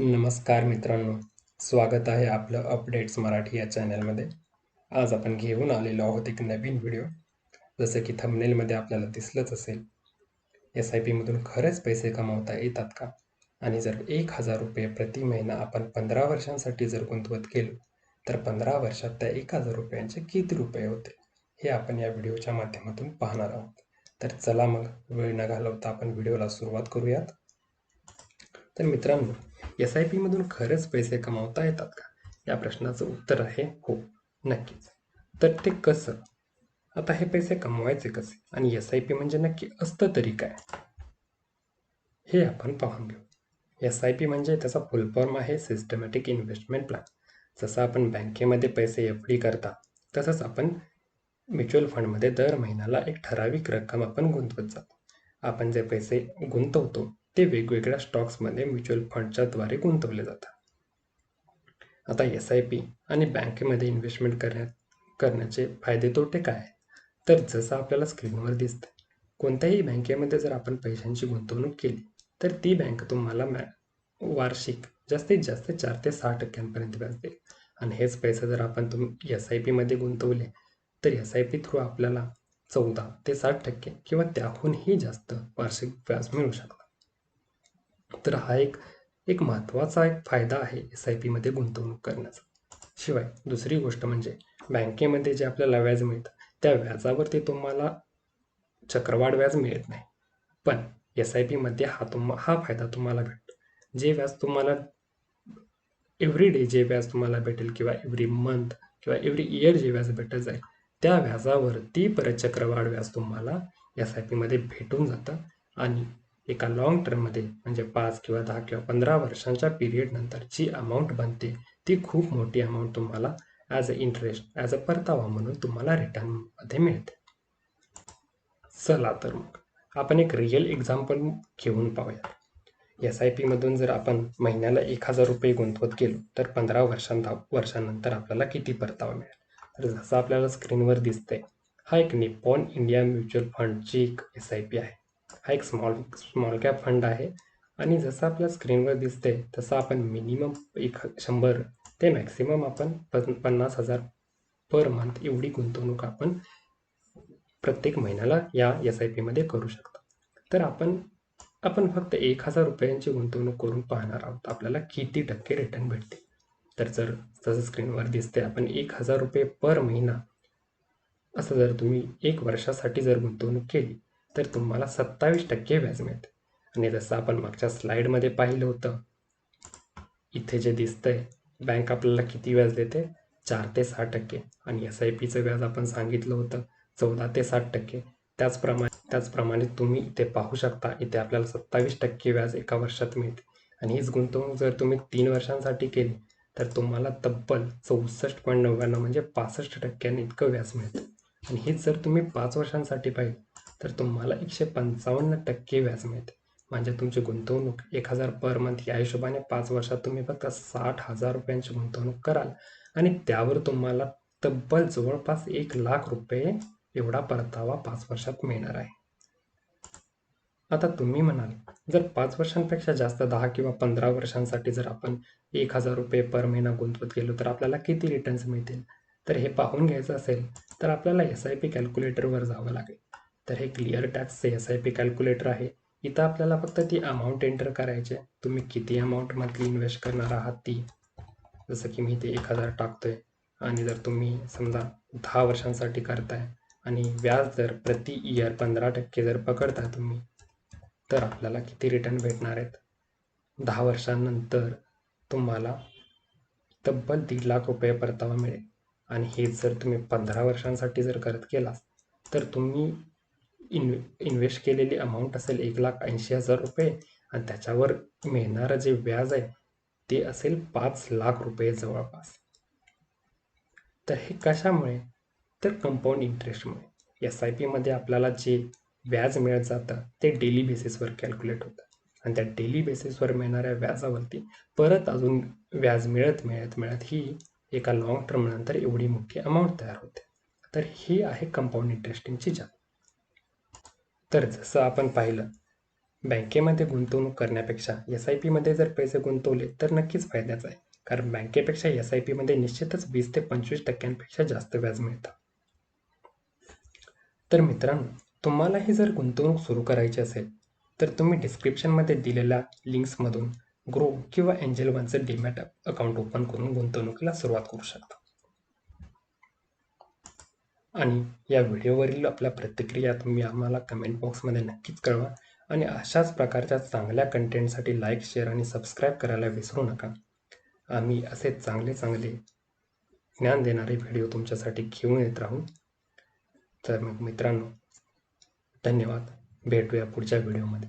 नमस्कार मित्रांनो स्वागत आहे आपलं अपडेट्स मराठी या चॅनलमध्ये. आज आपण घेऊन आलेलो आहोत एक नवीन व्हिडिओ. जसं की थंबनेलमध्ये आपल्याला दिसलंच असेल. एस आय पीमधून खरंच पैसे कमावता येतात का? आणि जर एक हजार रुपये प्रति महिना आपण पंधरा वर्षांसाठी जर गुंतवत गेलो तर पंधरा वर्षात त्या एक हजार रुपयांचे किती रुपये होते? हे आपण या व्हिडिओच्या माध्यमातून पाहणार आहोत. तर चला मग वेळ न घालवता आपण व्हिडिओला सुरुवात करूयात. तर मित्रांनो एस आय पीमधून खरंच पैसे कमावता येतात का? या प्रश्नाचं उत्तर आहे हो नक्कीच. तर ते कसं? आता हे पैसे कमवायचे कसे? आणि एस आय पी म्हणजे नक्की असतं तरी काय? हे आपण पाहून घेऊ. एस आय पी म्हणजे त्याचा फुल फॉर्म आहे सिस्टमॅटिक इन्व्हेस्टमेंट प्लॅन जसं आपण बँकेमध्ये पैसे एफ डी करता तसंच आपण म्युच्युअल फंडमध्ये दर महिन्याला एक ठराविक रक्कम आपण गुंतवत जातो. आपण जे पैसे गुंतवतो ते वेगवेगळ्या स्टॉक्समध्ये म्युच्युअल फंडच्याद्वारे गुंतवले जातात. आता एस आय पी आणि बँकेमध्ये इन्व्हेस्टमेंट करण्यात करण्याचे फायदे तोटे काय तर जसं आपल्याला स्क्रीनवर दिसतं कोणत्याही बँकेमध्ये जर आपण पैशांची गुंतवणूक केली तर ती बँक तुम्हाला मॅ वार्षिक जास्तीत जास्त चार ते सहा टक्क्यांपर्यंत व्याज देईल आणि हेच पैसे जर आपण तुम एस आय पीमध्ये गुंतवले तर एस आय पी थ्रू आपल्याला चौदा ते साठ टक्के किंवा त्याहूनही जास्त वार्षिक व्याज मिळू शकतं. तर हा एक एक महत्त्वाचा एक फायदा आहे एस आय पीमध्ये गुंतवणूक करण्याचा. शिवाय दुसरी गोष्ट म्हणजे बँकेमध्ये जे आपल्याला व्याज मिळतं त्या व्याजावरती तुम्हाला चक्रवाढ व्याज मिळत नाही. पण एस आय पीमध्ये हा तुम हा फायदा तुम्हाला भेटतो. जे व्याज तुम्हाला एव्हरी डे जे व्याज तुम्हाला भेटेल किंवा एव्हरी मंथ किंवा एव्हरी इयर जे व्याज भेटत जाईल त्या व्याजावरती परत चक्रवाढ व्याज तुम्हाला एस आय पीमध्ये भेटून जातं आणि एका लॉंग टर्ममध्ये म्हणजे पाच किंवा दहा किंवा पंधरा वर्षांच्या पिरियडनंतर जी अमाऊंट बनते. ती खूप मोठी अमाऊंट तुम्हाला as a interest as a परतावा म्हणून तुम्हाला रिटर्नमध्ये मिळते. चला तर मग आपण एक रिअल एक्झाम्पल घेऊन पाहूया. एस आय पीमधून जर आपण महिन्याला एक हजार रुपये गुंतवत गेलो तर पंधरा वर्षांत वर्षांनंतर आपल्याला किती परतावा मिळेल? तर जसं आपल्याला स्क्रीनवर दिसतंय हा एक निपॉन इंडिया म्युच्युअल फंडची एक एस आय पी आहे. हा एक स्मॉल स्मॉल कॅप फंड आहे. आणि जसं आपल्या स्क्रीनवर दिसते तसं आपण मिनिमम एक शंभर ते मॅक्सिमम आपण पन्नास हजार पर मंथ एवढी गुंतवणूक आपण प्रत्येक महिन्याला या एस आय पीमध्ये करू शकतो. तर आपण आपण फक्त एक हजार रुपयांची गुंतवणूक करून पाहणार आहोत. आपल्याला किती टक्के रिटर्न भेटते. तर जर जसं स्क्रीनवर दिसते आपण एक हजार रुपये पर महिना असं जर तुम्ही एक वर्षासाठी जर गुंतवणूक केली तर तुम्हाला सत्तावीस टक्के व्याज मिळते. आणि जसं आपण मागच्या स्लाईडमध्ये पाहिलं होतं इथे जे दिसतंय बँक आपल्याला किती व्याज देते? चार ते सहा टक्के. आणि एस आय पीचं व्याज आपण सांगितलं होतं चौदा ते साठ टक्के. त्याचप्रमाणे त्याचप्रमाणे तुम्ही इथे पाहू शकता इथे आपल्याला सत्तावीस टक्के व्याज एका वर्षात मिळते. आणि हीच गुंतवणूक जर तुम्ही तीन वर्षांसाठी केली तर तुम्हाला तब्बल चौसष्ट पॉईंट नव्याण्णव म्हणजे पासष्ट टक्क्यांनी इतकं व्याज मिळतं. आणि हेच जर तुम्ही पाच वर्षांसाठी पाहिजे तर तुम्हाला एकशे पंचावन्न टक्के व्याज मिळते. म्हणजे तुमची गुंतवणूक एक हजार पर मंथ या हिशोबाने पाच वर्षात तुम्ही फक्त साठ हजार रुपयांची गुंतवणूक कराल. आणि त्यावर तुम्हाला तब्बल जवळपास एक लाख रुपये एवढा परतावा पाच वर्षात मिळणार आहे. आता तुम्ही म्हणाल जर पाच वर्षांपेक्षा जास्त दहा किंवा पंधरा वर्षांसाठी जर आपण एक हजार रुपये पर महिना गुंतवत गेलो तर आपल्याला किती रिटर्न्स मिळतील? तर हे पाहून घ्यायचं असेल तर आपल्याला एस आय पी कॅल्क्युलेटरवर जावं लागेल. तर हे clear tax S I P P calculator आहे. इथं आपल्याला फक्त ती अमाऊंट एंटर करायची आहे. तुम्ही किती अमाऊंट मंथली इन्व्हेस्ट करणार आहात ती? जसं की मी ते एक हजार टाकतोय. आणि जर तुम्ही समजा दहा वर्षांसाठी करताय आणि व्याज जर प्रति इयर पंधरा टक्के जर पकडताय तुम्ही तर आपल्याला किती रिटर्न भेटणार आहेत? दहा वर्षांनंतर तुम्हाला तब्बल दीड लाख रुपये परतावा मिळेल. आणि हे जर तुम्ही पंधरा वर्षांसाठी जर करत केलास तर तुम्ही इन्व्हेस्ट केलेली अमाऊंट असेल एक लाख ऐंशी हजार रुपये आणि त्याच्यावर मिळणारं जे व्याज आहे ते असेल पाच लाख रुपये जवळपास. तर हे कशामुळे? तर कंपाऊंड इंटरेस्टमुळे एस आय पीमध्ये आपल्याला जे व्याज मिळत जातं ते डेली बेसिसवर कॅल्क्युलेट होतं. आणि त्या डेली बेसिसवर मिळणाऱ्या व्याजावरती परत अजून व्याज मिळत मिळत मिळत ही एका लाँग टर्मनंतर एवढी मोठी अमाऊंट तयार होते. तर ही आहे कंपाऊंड इंटरेस्टिंगची जात. तर जसं आपण पाहिलं. बँकेमध्ये गुंतवणूक करण्यापेक्षा एस आय पीमध्ये जर पैसे गुंतवले तर नक्कीच फायद्याचं आहे. कारण बँकेपेक्षा एस आय पीमध्ये निश्चितच वीस ते पंचवीस टक्क्यांपेक्षा जास्त व्याज मिळतं. तर मित्रांनो तुम्हालाही जर गुंतवणूक सुरू करायची असेल तर तुम्ही डिस्क्रिप्शनमध्ये दिलेल्या लिंक्समधून ग्रो किंवा एंजल वनचं डीमॅट अकाउंट ओपन करून गुंतवणुकीला सुरुवात करू शकता. आणि या व्हिडिओवरील आपल्या प्रतिक्रिया तुम्ही आम्हाला कमेंट बॉक्समध्ये नक्कीच कळवा. आणि अशाच प्रकारच्या चांगल्या कंटेंटसाठी लाईक शेअर आणि सबस्क्राईब करायला विसरू नका. आम्ही असे चांगले चांगले ज्ञान देणारे व्हिडिओ तुमच्यासाठी घेऊन येत राहू. तर मग मित्रांनो धन्यवाद. भेटूया पुढच्या व्हिडिओमध्ये